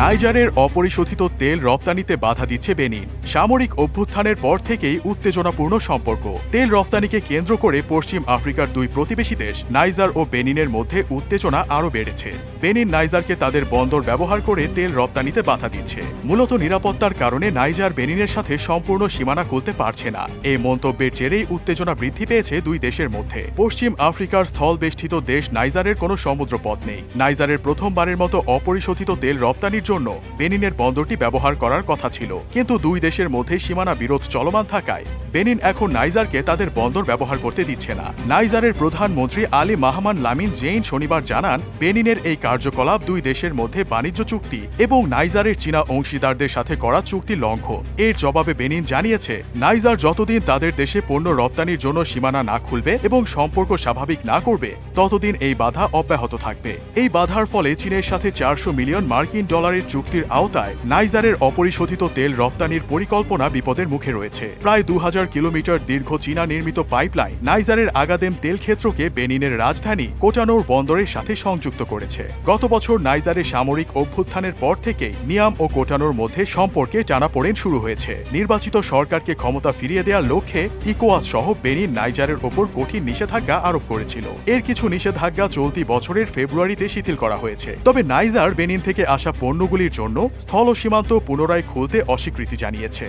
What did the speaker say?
নাইজারের অপরিশোধিত তেল রপ্তানিতে বাধা দিচ্ছে বেনিন। সামরিক অভ্যুত্থানের পর থেকেই উত্তেজনাপূর্ণ সম্পর্ক। তেল রপ্তানিকে কেন্দ্র করে পশ্চিম আফ্রিকার দুই প্রতিবেশী দেশ, নাইজার ও বেনিনের মধ্যে উত্তেজনা আরও বেড়েছে। বেনিন নাইজারকে তাদের বন্দর ব্যবহার করে তেল রপ্তানিতে বাধা দিচ্ছে। মূলত নিরাপত্তার কারণে নাইজার বেনিনের সাথে সম্পূর্ণ সীমানা খুলতে পারছে না। এই মন্তব্যের জেরেই উত্তেজনা বৃদ্ধি পেয়েছে দুই দেশের মধ্যে। পশ্চিম আফ্রিকার স্থলবেষ্টিত দেশ নাইজারের কোনো সমুদ্রপথ নেই। নাইজারের প্রথমবারের মতো অপরিশোধিত তেল রপ্তানির জন্য বেনিনের বন্দরটি ব্যবহার করার কথা ছিল। কিন্তু দুই দেশের মধ্যে সীমানা বিরোধ চলমান থাকায় বেনিন এখন নাইজারকে তাদের বন্দর ব্যবহার করতে দিচ্ছে না। নাইজারের প্রধানমন্ত্রী আলী মাহমান লামিন জেইন শনিবার জানান, বেনিনের এই কার্যকলাপ দুই দেশের মধ্যে বাণিজ্য চুক্তি এবং নাইজারের চীনা অংশীদারদের সাথে করা চুক্তি লঙ্ঘন। এর জবাবে বেনিন জানিয়েছে, নাইজার যতদিন তাদের দেশে পণ্য রপ্তানির জন্য সীমানা না খুলবে এবং সম্পর্ক স্বাভাবিক না করবে, ততদিন এই বাধা অব্যাহত থাকবে। এই বাধার ফলে চীনের সাথে চারশো মিলিয়ন মার্কিন ডলারের চুক্তির আওতায় নাইজারের অপরিশোধিত তেল রপ্তানির পরিকল্পনা বিপদের মুখে রয়েছে। প্রায় দু হাজার কিলোমিটার দীর্ঘ চীনা নির্মিত পাইপলাইন নাইজারের আগাদেম তেল ক্ষেত্রকে বেনিনের রাজধানী কোটানোর বন্দরের সাথে সংযুক্ত করেছে। গত বছর নাইজারের সামরিক অভ্যুত্থানের পর থেকেই নিয়াম ও কোটানোর মধ্যে সম্পর্কে টানাপোড়েন শুরু হয়েছে। নির্বাচিত সরকারকে ক্ষমতা ফিরিয়ে দেওয়ার লক্ষ্যে ইকোয়াস সহ বেনিন নাইজারের ওপর কঠিন নিষেধাজ্ঞা আরোপ করেছিল। এর কিছু নিষেধাজ্ঞা চলতি বছরের ফেব্রুয়ারিতে শিথিল করা হয়েছে। তবে নাইজার বেনিন থেকে আসা পণ্যগুলির জন্য স্থল সীমান্ত পুনরায় খুলতে অস্বীকৃতি জানিয়েছে।